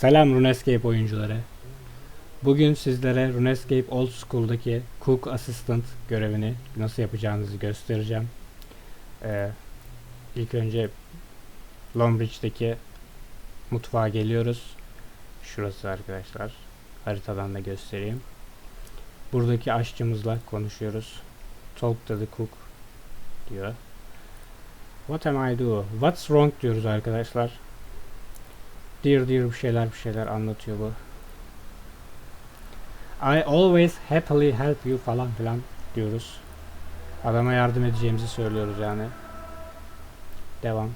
Selam RuneScape oyuncuları. Bugün sizlere RuneScape Old School'daki Cook Assistant görevini nasıl yapacağınızı göstereceğim. Ee, ilk önce Longbridge'deki mutfağa geliyoruz. Şurası arkadaşlar. Haritadan da göstereyim. Buradaki aşçımızla konuşuyoruz. Talk to the cook diyor. What am I do? What's wrong diyoruz arkadaşlar. Dear dear bir şeyler bir şeyler anlatıyor bu. I always happily help you falan filan diyoruz. Adama yardım edeceğimizi söylüyoruz yani. Devam.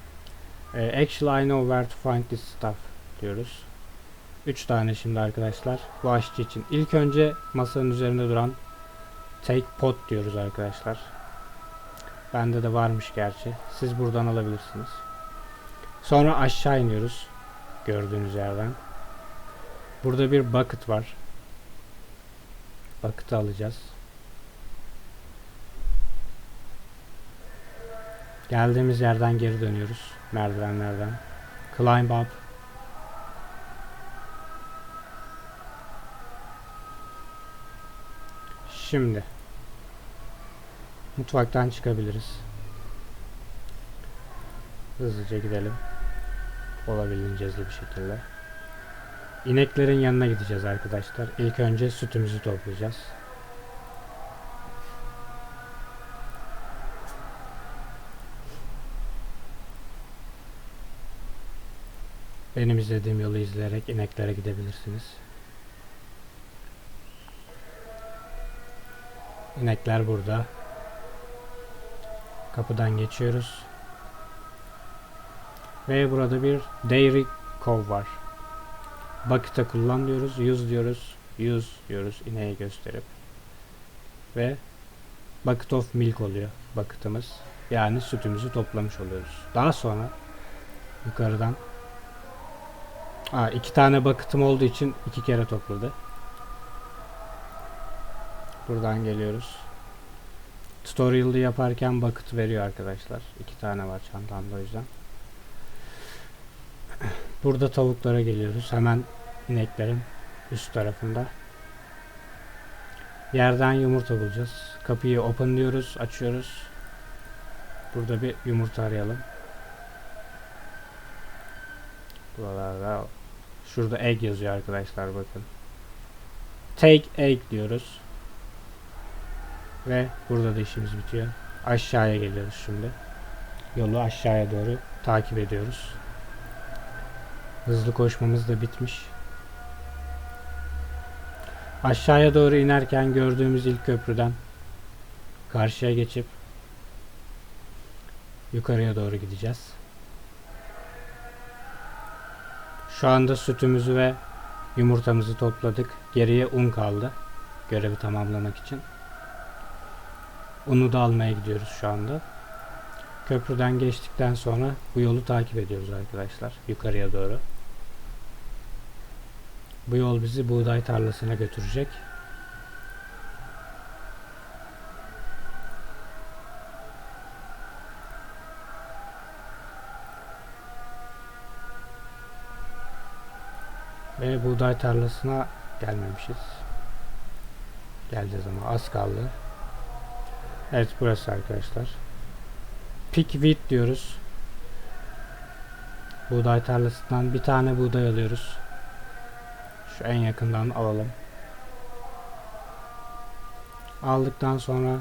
Ee, actually I know where to find this stuff diyoruz. 3 tane şimdi arkadaşlar bu aşçı için. İlk önce masanın üzerinde duran take pot diyoruz arkadaşlar. Bende de varmış gerçi. Siz buradan alabilirsiniz. Sonra aşağı iniyoruz. Gördüğünüz yerden. Burada bir bucket var. Bucket'ı alacağız. Geldiğimiz yerden geri dönüyoruz. Merdivenlerden. Climb up. Şimdi mutfaktan çıkabiliriz. Hızlıca gidelim. Olabildiğince hızlı bir şekilde. İneklerin yanına gideceğiz arkadaşlar. İlk önce sütümüzü toplayacağız. Benim izlediğim yolu izleyerek ineklere gidebilirsiniz. İnekler burada. Kapıdan geçiyoruz. Ve burada bir dairy cow var. Bucket'ı kullan diyoruz. Use diyoruz. Use diyoruz ineğe gösterip. Ve bucket of milk oluyor bucket'ımız. Yani sütümüzü toplamış oluyoruz. Daha sonra yukarıdan Aa, iki tane bucket'ım olduğu için iki kere topladı. Buradan geliyoruz. Tutorial'ı yaparken bucket veriyor arkadaşlar. İki tane var çantamda o yüzden. Burada tavuklara geliyoruz. Hemen ineklerin üst tarafında. Yerden yumurta bulacağız. Kapıyı open diyoruz, açıyoruz. Burada bir yumurta arayalım. Buralarda şurada egg yazıyor arkadaşlar bakın. Take egg diyoruz. Ve burada da işimiz bitiyor. Aşağıya geliyoruz şimdi. Yolu aşağıya doğru takip ediyoruz. Hızlı koşmamız da bitmiş. Aşağıya doğru inerken gördüğümüz ilk köprüden karşıya geçip yukarıya doğru gideceğiz. Şu anda sütümüzü ve yumurtamızı topladık. Geriye un kaldı. Görevi tamamlamak için. Unu da almaya gidiyoruz şu anda. Köprüden geçtikten sonra bu yolu takip ediyoruz arkadaşlar. Yukarıya doğru. Bu yol bizi buğday tarlasına götürecek. Ve buğday tarlasına gelmemişiz. Geleceğiz ama az kaldı. Evet burası arkadaşlar. Pick wheat diyoruz. Buğday tarlasından bir tane buğday alıyoruz. Şu en yakından alalım. Aldıktan sonra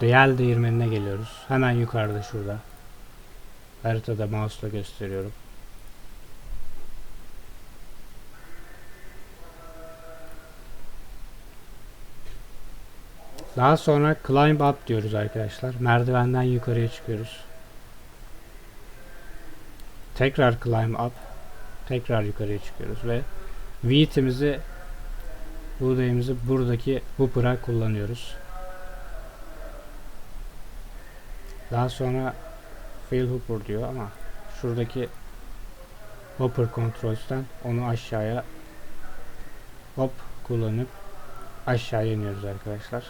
Değel değirmenine geliyoruz. Hemen yukarıda şurada. Haritada mouse'la gösteriyorum. Daha sonra climb up diyoruz arkadaşlar. Merdivenden yukarıya çıkıyoruz. Tekrar climb up. Tekrar yukarıya çıkıyoruz ve wheat'imizi buğdayımızı buradaki hooper'a kullanıyoruz. Daha sonra fail hooper diyor ama şuradaki hopper controls'ten onu aşağıya hop kullanıp aşağıya iniyoruz arkadaşlar.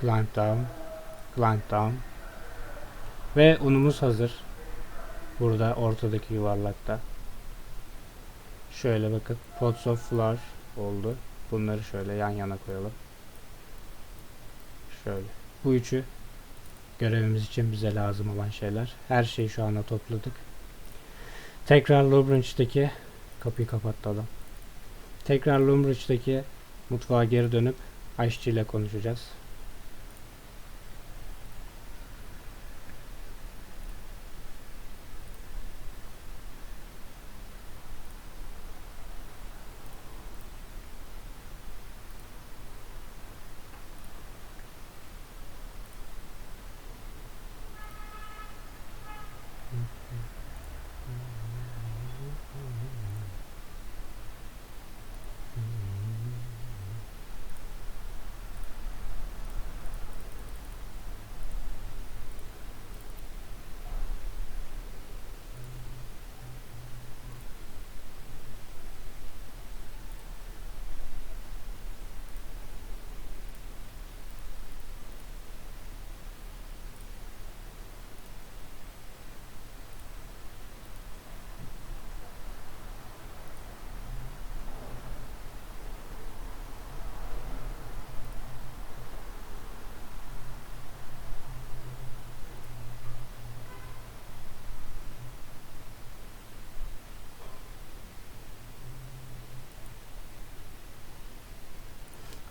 Climb down. Climb down. Ve unumuz hazır. Burada ortadaki yuvarlakta. Şöyle bakın. Pots of flour oldu. Bunları şöyle yan yana koyalım. Şöyle. Bu üçü görevimiz için bize lazım olan şeyler. Her şeyi şu anda topladık. Tekrar Lumbridge'deki kapıyı kapattı adam. Tekrar Lumbridge'deki mutfağa geri dönüp aşçıyla konuşacağız.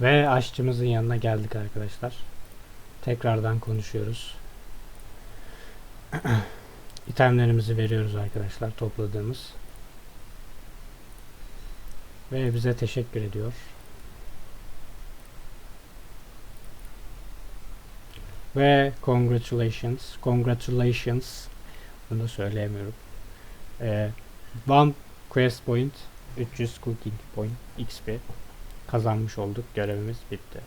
Ve aşçımızın yanına geldik arkadaşlar. Tekrardan konuşuyoruz. İtemlerimizi veriyoruz arkadaşlar topladığımız. Ve bize teşekkür ediyor. Ve congratulations, congratulations. Bunu da söyleyemiyorum. Ee, one quest point, 300 cooking point XP kazanmış olduk. Görevimiz bitti.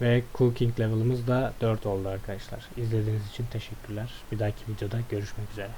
Ve cooking level'ımız da 4 oldu arkadaşlar. İzlediğiniz için teşekkürler. Bir dahaki videoda görüşmek üzere.